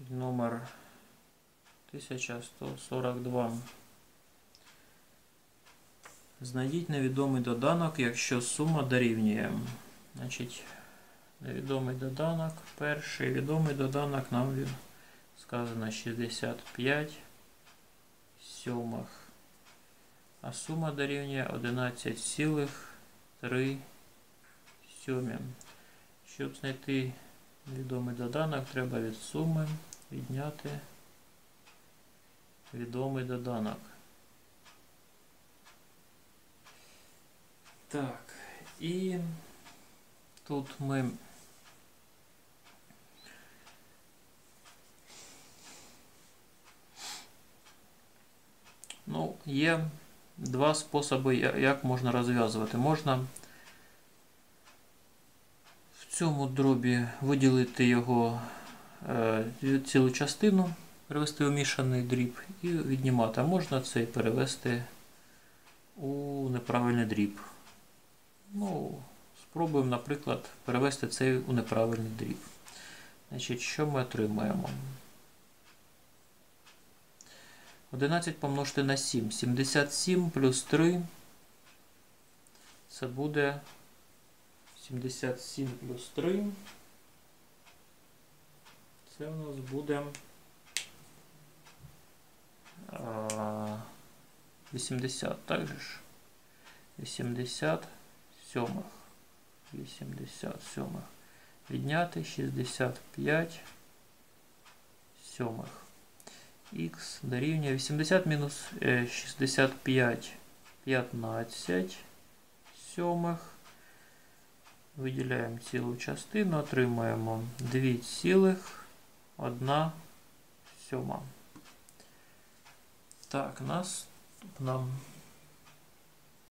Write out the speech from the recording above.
Номер 1142. Знайдіть невідомий доданок, якщо сума дорівнює. Значить, невідомий доданок. Перший відомий доданок нам сказано 65 сьомих. А сума дорівнює 11,3 сьомі. Щоб знайти невідомий доданок, треба від суми відняти відомий доданок. Так, і тут ми ну, є два способи, як можна розв'язувати. Можна цьому дробі виділити його е, цілу частину, перевести у мішаний дріб і віднімати. А можна це і перевести у неправильний дріб. Ну, спробуємо, наприклад, перевести цей у неправильний дріб. Значить, що ми отримаємо? 11 помножити на 7. 77 плюс 3. Це буде 77 плюс 3. Це у нас буде а, 80, так же ж? 80 сьомих. 80 сьомих. Відняти 65 сьомих. Х дорівнює 80 мінус е, 65 15 сьомих. Виділяємо цілу частину, отримуємо 2,1 сьома. Так, нас нам